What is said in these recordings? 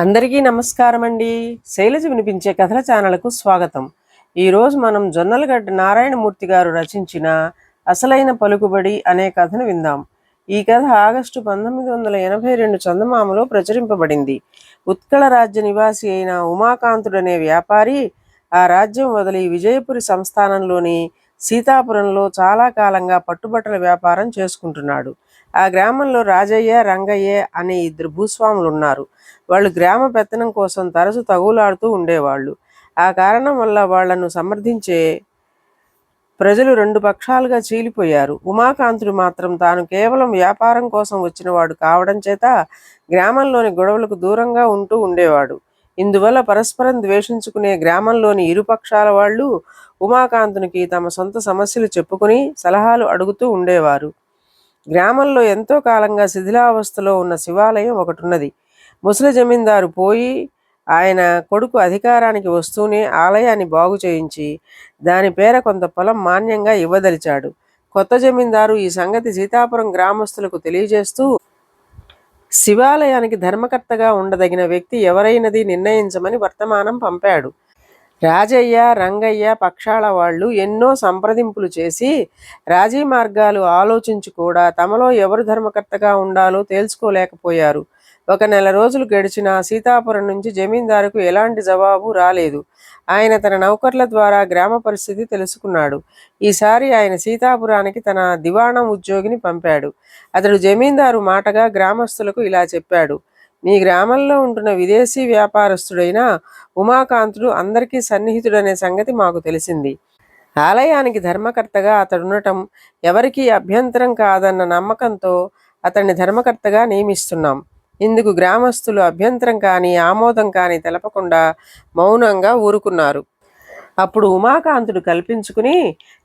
అందరికీ నమస్కారం అండి శైలజ వినిపించే కథల ఛానల్కు స్వాగతం. ఈరోజు మనం జొన్నలగడ్డ నారాయణమూర్తి గారు రచించిన అసలైన పలుకుబడి అనే కథను విందాం. ఈ కథ ఆగస్టు పంతొమ్మిది వందల ఎనభై రెండు చందమామలో ప్రచురింపబడింది. ఉత్కళ రాజ్య నివాసి అయిన ఉమాకాంతుడనే వ్యాపారి ఆ రాజ్యం వదిలి విజయపురి సంస్థానంలోని సీతాపురంలో చాలా కాలంగా పట్టుబట్టల వ్యాపారం చేసుకుంటున్నాడు. ఆ గ్రామంలో రాజయ్య రంగయ్య అనే ఇద్దరు భూస్వాములు ఉన్నారు వాళ్ళు గ్రామ పెత్తనం కోసం తరచు తగులాడుతూ ఉండేవాళ్ళు. ఆ కారణం వల్ల వాళ్ళను సమర్థించే ప్రజలు రెండు పక్షాలుగా చీలిపోయారు. ఉమాకాంతుడు మాత్రం తాను కేవలం వ్యాపారం కోసం వచ్చినవాడు కావడం చేత గ్రామంలోని గొడవలకు దూరంగా ఉంటూ ఉండేవాడు. ఇందువల్ల పరస్పరం ద్వేషించుకునే గ్రామంలోని ఇరుపక్షాల వాళ్ళు ఉమాకాంతునికి తమ సొంత సమస్యలు చెప్పుకుని సలహాలు అడుగుతూ ఉండేవారు. గ్రామంలో ఎంతో కాలంగా శిథిలావస్థలో ఉన్న శివాలయం ఒకటి ఉన్నది ముసలి జమీందారు పోయి ఆయన కొడుకు అధికారానికి వస్తూనే ఆలయాన్ని బాగు చేయించి దాని పేర కొంత పొలం మాన్యంగా ఇవ్వదలిచాడు. కొత్త జమీందారు ఈ సంగతి సీతాపురం గ్రామస్తులకు తెలియజేస్తూ శివాలయానికి ధర్మకర్తగా ఉండదగిన వ్యక్తి ఎవరైనది నిర్ణయించమని వర్తమానం పంపాడు. రాజయ్య రంగయ్య పక్షాల వాళ్ళు ఎన్నో సంప్రదింపులు చేసి రాజీ మార్గాలు ఆలోచించి కూడా తమలో ఎవరు ధర్మకర్తగా ఉండాలో తేల్చుకోలేకపోయారు. ఒక నెల రోజులు గడిచిన సీతాపురం నుంచి జమీందారుకు ఎలాంటి జవాబు రాలేదు. ఆయన తన నౌకర్ల ద్వారా గ్రామ పరిస్థితి తెలుసుకున్నాడు. ఈసారి ఆయన సీతాపురానికి తన దివాణం ఉద్యోగిని పంపాడు. అతడు జమీందారు మాటగా గ్రామస్తులకు ఇలా చెప్పాడు. మీ గ్రామంలో ఉంటున్న విదేశీ వ్యాపారస్తుడైన ఉమాకాంతుడు అందరికీ సన్నిహితుడనే సంగతి మాకు తెలిసింది. ఆలయానికి ధర్మకర్తగా అతడుండటం ఎవరికీ అభ్యంతరం కాదన్న నమ్మకంతో అతన్ని ధర్మకర్తగా నియమిస్తున్నాం. ఇందుకు గ్రామస్తులు అభ్యంతరం కానీ ఆమోదం కానీ తెలపకుండా మౌనంగా ఊరుకున్నారు. అప్పుడు ఉమాకాంతుడు కల్పించుకుని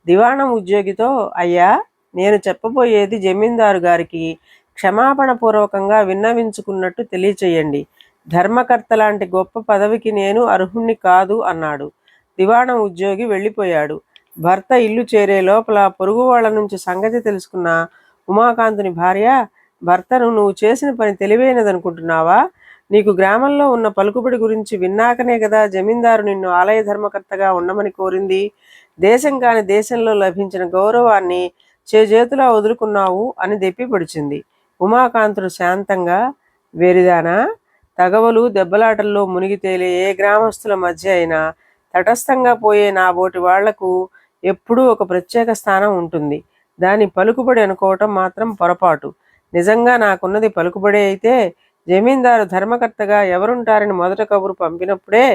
దివాణం ఉద్యోగితో అయ్యా నేను చెప్పబోయేది జమీందారు గారికి క్షమాపణ పూర్వకంగా విన్నవించుకున్నట్టు తెలియచేయండి. ధర్మకర్త లాంటి గొప్ప పదవికి నేను అర్హుణ్ణి కాదు అన్నాడు. దివాణం ఉద్యోగి వెళ్ళిపోయాడు. భర్త ఇల్లు చేరే లోపల పొరుగు వాళ్ళ నుంచి సంగతి తెలుసుకున్న ఉమాకాంతుని భార్య భర్తను నువ్వు చేసిన పని తెలివైనదనుకుంటున్నావా? నీకు గ్రామంలో ఉన్న పలుకుబడి గురించి విన్నాకనే కదా జమీందారు నిన్ను ఆలయ ధర్మకర్తగా ఉండమని కోరింది. దేశం కాని దేశంలో లభించిన గౌరవాన్ని చేజేతులా వదులుకున్నావు అని దెప్పి పొడిచింది. ఉమాకాంతుడు శాంతంగా వేరిదానా తగవలు దెబ్బలాటల్లో మునిగి తేలే ఏ గ్రామస్తుల మధ్య అయినా తటస్థంగా పోయే నా బోటి వాళ్ళకు ఎప్పుడూ ఒక ప్రత్యేక స్థానం ఉంటుంది. దాని పలుకుబడి అనుకోవటం మాత్రం పొరపాటు. నిజంగా నాకున్నది పలుకుబడి అయితే జమీందారు ధర్మకర్తగా ఎవరుంటారని మొదట కబురు పంపినప్పుడే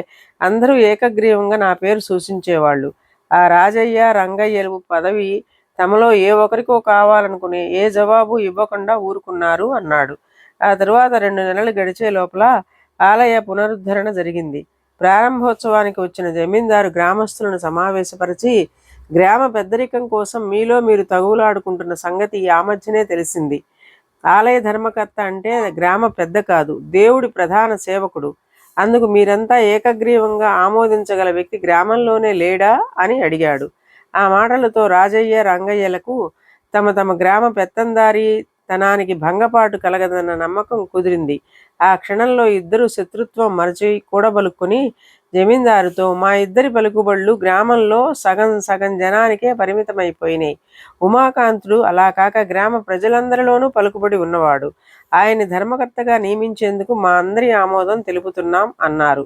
అందరూ ఏకగ్రీవంగా నా పేరు సూచించేవాళ్ళు ఆ రాజయ్య రంగయ్యలు పదవి తమలో ఏ ఒక్కరికో కావాలనుకునే ఏ జవాబు ఇవ్వకుండా ఊరుకున్నారు అన్నాడు. ఆ తరువాత రెండు నెలలు గడిచే లోపల ఆలయ పునరుద్ధరణ జరిగింది. ప్రారంభోత్సవానికి వచ్చిన జమీందారు గ్రామస్తులను సమావేశపరిచి గ్రామ పెద్దరికం కోసం మీలో మీరు తగులాడుకుంటున్న సంగతి ఆ మధ్యనే తెలిసింది. ఆలయ ధర్మకర్త అంటే గ్రామ పెద్ద కాదు దేవుడి ప్రధాన సేవకుడు. అందుకు మీరంతా ఏకగ్రీవంగా ఆమోదించగల వ్యక్తి గ్రామంలోనే లేడా? అని అడిగాడు. ఆ మాటలతో రాజయ్య రంగయ్యలకు తమ తమ గ్రామ పెత్తందారి తనానికి భంగపాటు కలగదన్న నమ్మకం కుదిరింది. ఆ క్షణంలో ఇద్దరు శత్రుత్వం మరచి కూడబలుక్కుని జమీందారుతో మా ఇద్దరి పలుకుబళ్ళు గ్రామంలో సగం సగం జనానికే పరిమితమైపోయినాయి. ఉమాకాంతుడు అలా కాక గ్రామ ప్రజలందరిలోనూ పలుకుబడి ఉన్నవాడు. ఆయన్ని ధర్మకర్తగా నియమించేందుకు మా అందరి ఆమోదం తెలుపుతున్నాం అన్నారు.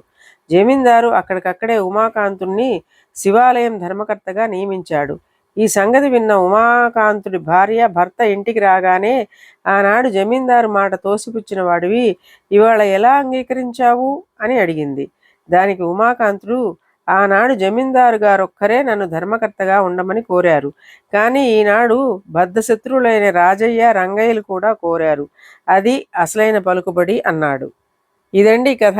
జమీందారు అక్కడికక్కడే ఉమాకాంతుణ్ణి శివాలయం ధర్మకర్తగా నియమించాడు. ఈ సంగతి విన్న ఉమాకాంతుడి భార్య భర్త ఇంటికి రాగానే ఆనాడు జమీందారు మాట తోసిపుచ్చిన వాడివి ఇవాళ ఎలా అంగీకరించావు? అని అడిగింది. దానికి ఉమాకాంతుడు ఆనాడు జమీందారు గారొక్కరే నన్ను ధర్మకర్తగా ఉండమని కోరారు. కానీ ఈనాడు బద్ధశత్రువులైన రాజయ్య రంగయ్యలు కూడా కోరారు. అది అసలైన పలుకుబడి అన్నాడు. ఇదండి కథ.